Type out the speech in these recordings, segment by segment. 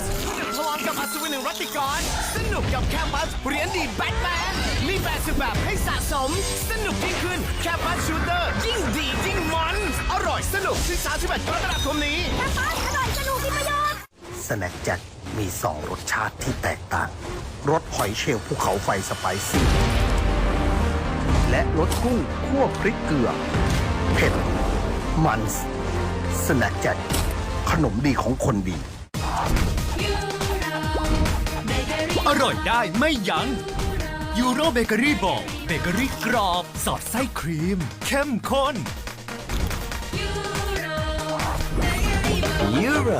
สเป็นพลังกับอัศวินแห่งรัติกร สนุกกับแคมปัสเหรียญดีแบทแมน มีแบบสุดแบบให้สะสม สนุกยิ่งขึ้นแคมปัสชูเตอร์ ยิ่งดียิ่งมันอร่อยสนุกที่31กรกฎาคมนี้แคมปัสอร่อยสนุกมีประโยชน์สแน็คแจ็คมีสองรสชาติที่แตกต่าง รสหอยเชลล์ภูเขาไฟสไปซี่ และรสกุ้งคั่วพริกเกลือ เผ็ด มันสแน็คแจ็คขนมดีของคนดี อร่อยได้ไม่ยัง้งยูโรเบเกอรี่บอกเบเกอรี่กรอบ สอดไส้ครีม เข้มข้นยูโร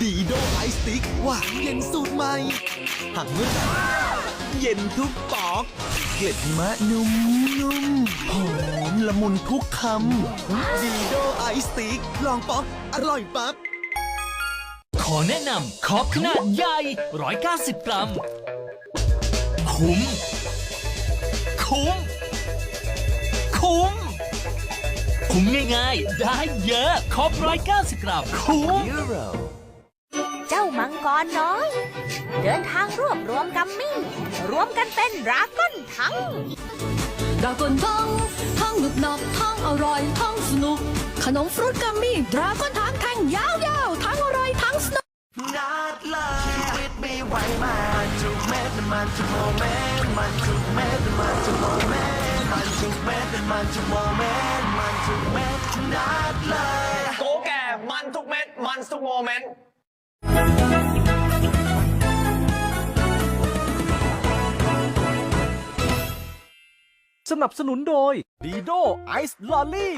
ดีโดไอสติ๊กหวานเย็นสูตรใหม่หักเมื่อไหร่เย็นทุกปอกเกล็ดมะนุ่มนุ่มๆหอมละมุนทุกคำดีโดไอสติ๊กลองป๊อกอร่อยปั๊บ ขอแนะนำคอปขนาดใหญ่ 190 กรัม คุ้ม คุ้ม คุ้ม คุ้มง่ายๆ ได้เยอะคอป190 กรัม คุ้มยูโรเจ้ามังกรน้อย เดินทางรวบรวมกัมมี่ รวมกันเป็นดราก้อนทั้ง ดราก้อนทั้งทั้งหนุบหนับทั้งอร่อยทั้งสนุก ขนมฟรุตกัมมี่ดราก้อนทั้งแท่งยาวๆ ไม่ไหวมันทุกเม็ดมันทุกโมเมนต์มันทุกเม็ดมันทุกโมเมนต์มันทุกเม็ดมันทุกโมเมนต์มันทุกเม็ดนัดเลยโกแก่มันทุกเม็ดมันทุกโมเมนต์สนับสนุนโดยดีโดไอซ์ลอลี่